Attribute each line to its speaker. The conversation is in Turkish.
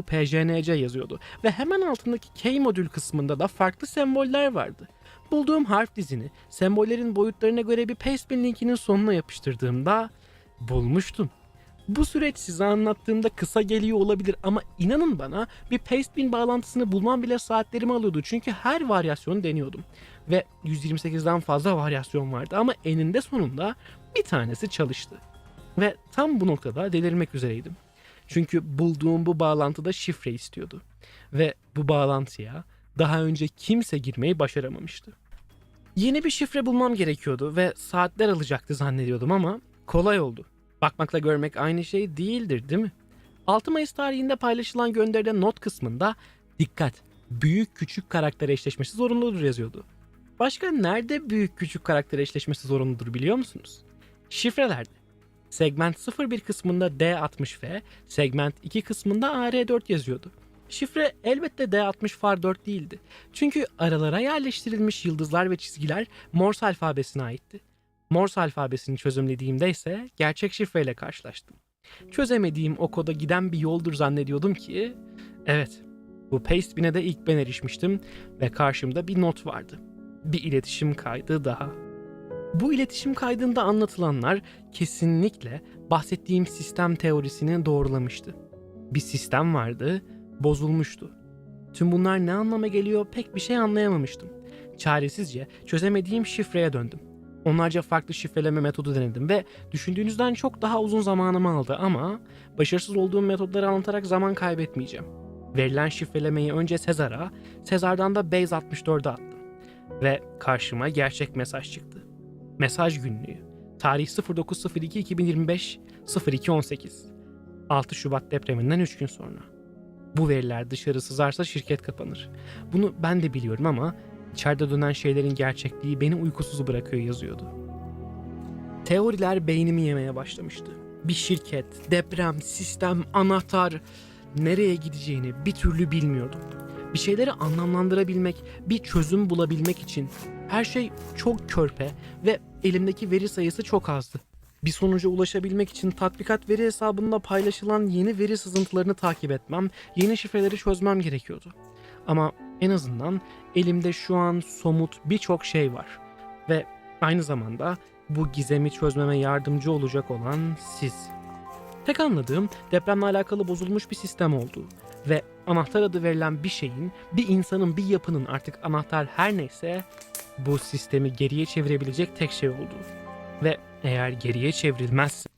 Speaker 1: PQPJNC yazıyordu ve hemen altındaki K modül kısmında da farklı semboller vardı. Bulduğum harf dizini sembollerin boyutlarına göre bir pastebin linkinin sonuna yapıştırdığımda bulmuştum. Bu süreç size anlattığımda kısa geliyor olabilir ama inanın bana bir pastebin bağlantısını bulmam bile saatlerimi alıyordu çünkü her varyasyonu deniyordum. Ve 128'den fazla varyasyon vardı ama eninde sonunda bir tanesi çalıştı. Ve tam bu noktada delirmek üzereydim. Çünkü bulduğum bu bağlantıda şifre istiyordu. Ve bu bağlantıya daha önce kimse girmeyi başaramamıştı. Yeni bir şifre bulmam gerekiyordu ve saatler alacaktı zannediyordum ama kolay oldu. Bakmakla görmek aynı şey değildir değil mi? 6 Mayıs tarihinde paylaşılan gönderilen not kısmında dikkat büyük küçük karakter eşleşmesi zorunludur yazıyordu. Başka nerede büyük küçük karakter eşleşmesi zorunludur biliyor musunuz? Şifrelerde. Segment 01 kısmında D60F, segment 2 kısmında AR4 yazıyordu. Şifre elbette D60 far 4 değildi. Çünkü aralara yerleştirilmiş yıldızlar ve çizgiler Morse alfabesine aitti. Morse alfabesini çözümlediğimde ise gerçek şifreyle karşılaştım. Çözemediğim o koda giden bir yoldur zannediyordum ki, evet bu Pastebin'e de ilk ben erişmiştim ve karşımda bir not vardı. Bir iletişim kaydı daha. Bu iletişim kaydında anlatılanlar kesinlikle bahsettiğim sistem teorisini doğrulamıştı. Bir sistem vardı, bozulmuştu. Tüm bunlar ne anlama geliyor pek bir şey anlayamamıştım. Çaresizce çözemediğim şifreye döndüm. Onlarca farklı şifreleme metodu denedim ve düşündüğünüzden çok daha uzun zamanımı aldı ama başarısız olduğum metodları anlatarak zaman kaybetmeyeceğim. Verilen şifrelemeyi önce Sezar'a, Sezar'dan da Base 64'e attım. Ve karşıma gerçek mesaj çıktı. Mesaj günlüğü. Tarih 09.02.2025 02.18 6 Şubat depreminden 3 gün sonra. Bu veriler dışarı sızarsa şirket kapanır. Bunu ben de biliyorum ama içeride dönen şeylerin gerçekliği beni uykusuz bırakıyor yazıyordu. Teoriler beynimi yemeye başlamıştı. Bir şirket, deprem, sistem, anahtar nereye gideceğini bir türlü bilmiyordum. Bir şeyleri anlamlandırabilmek, bir çözüm bulabilmek için her şey çok körpe ve elimdeki veri sayısı çok azdı. Bir sonuca ulaşabilmek için tatbikat veri hesabında paylaşılan yeni veri sızıntılarını takip etmem, yeni şifreleri çözmem gerekiyordu. Ama en azından elimde şu an somut birçok şey var. Ve aynı zamanda bu gizemi çözmeme yardımcı olacak olan siz. Tek anladığım depremle alakalı bozulmuş bir sistem olduğu ve anahtar adı verilen bir şeyin, bir insanın, bir yapının artık anahtar her neyse bu sistemi geriye çevirebilecek tek şey olduğu. Ve eğer geriye çevrilmezse